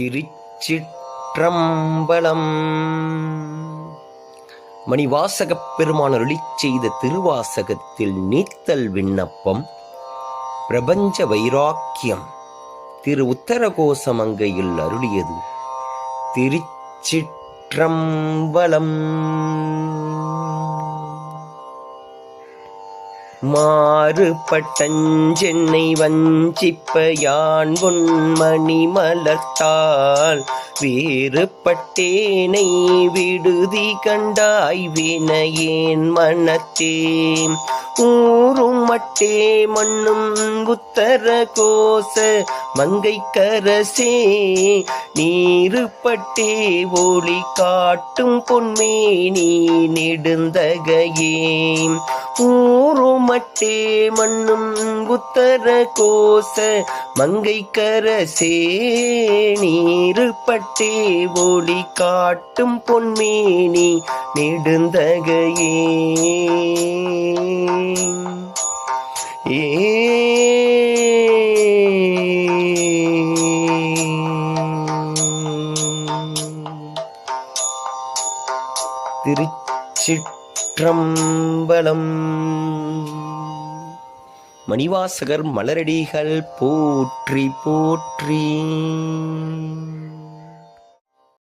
திருச்சிற்றம்பலம். மணிவாசகப் பெருமான் அருளிச் செய்த திருவாசகத்தில் நீத்தல் விண்ணப்பம் பிரபஞ்ச வைராக்கியம் திரு உத்தரகோசமங்கையில் அருளியது. திருச்சிற்றம்பலம். மாறுபட்டஞ்சென்னை வஞ்சிப்ப யான் உன்மணி மலர்த்தால் வேறுபட்டேனை விடுதி கண்டாய் வினையேன் மனத்தே ஊரும் மட்டே மண்ணும் உத்தர கோச மங்கை கரசே நீருப்பட்டே ஒளி காட்டும் பொன்மேனி நெடுந்தகையே. ஊரும் மட்டே மண்ணும் உத்தர கோச மங்கை கரசே நீருப்பட்டே ஒளி காட்டும் பொன்மேனி நெடுந்தகையே. திருச்சிற்றம்பலம். மணிவாசகர் மலரடிகள் போற்றி போற்றி.